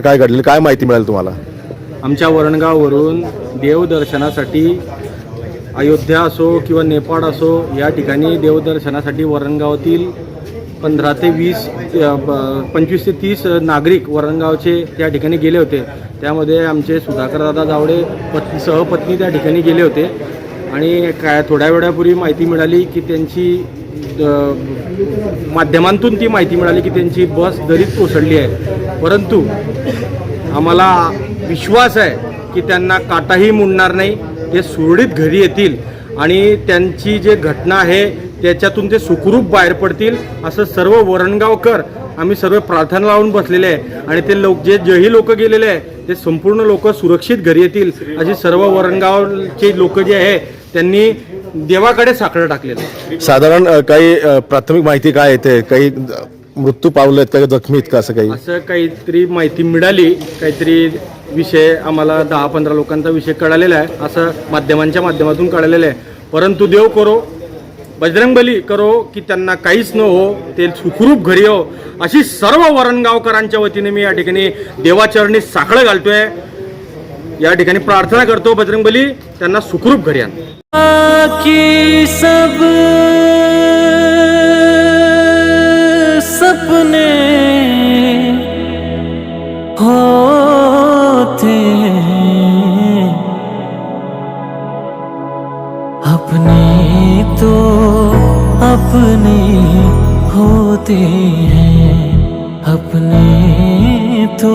काय घडलेलं काय माहिती मिळाली तुम्हाला? आमच्या वरणगाववरून देवदर्शनासाठी अयोध्या असो किंवा नेपाळ असो या ठिकाणी देवदर्शनासाठी वरणगावातील पंधरा ते वीस पंचवीस ते तीस नागरिक वरणगावचे त्या ठिकाणी गेले होते. त्यामध्ये आमचे सुधाकरदादा जावडे पत्नी सहपत्नी त्या ठिकाणी गेले होते. आणि काय थोड्या वेळापूर्वी माहिती मिळाली की त्यांची माध्यमांतून ती माहिती मिळाली की त्यांची बस दरीत कोसळली आहे. परंतु आम्हाला विश्वास आहे की त्यांना काटाही मुडणार नाही ते सुरळीत घरी येतील आणि त्यांची जे घटना आहे त्याच्यातून ते सुखरूप बाहेर पडतील असं सर्व वरणगावकर आम्ही सर्व प्रार्थना लावून बसलेले आहे. आणि ते लोक जे जेही लोक गेलेले आहे ते संपूर्ण लोक सुरक्षित घरी येतील अशी सर्व वरणगावचे लोक जे आहे त्यांनी देवाकडे साकडं टाकलेलं आहे. साधारण अ, काही अ, प्राथमिक माहिती काय येते? काही अ, मृत्यू पावलेत काही जखमी आहेत का असं काही? असं काहीतरी माहिती मिळाली. काहीतरी विषय आम्हाला दहा पंधरा लोकांचा विषय कळालेला आहे. असं माध्यमांच्या माध्यमातून कळालेलं आहे. परंतु देव करो बजरंगबली करो की त्यांना काहीच न हो ते सुखरूप घरी हो. अशी सर्व वरणगावकरांच्या वतीने मी या ठिकाणी देवाचरणी साखळं घालतोय. या ठिकाणी प्रार्थना करतो बजरंगबली त्यांना सुखरूप घरी आण. सब सपने होते अपने तो अपने होते हैं। अपने तो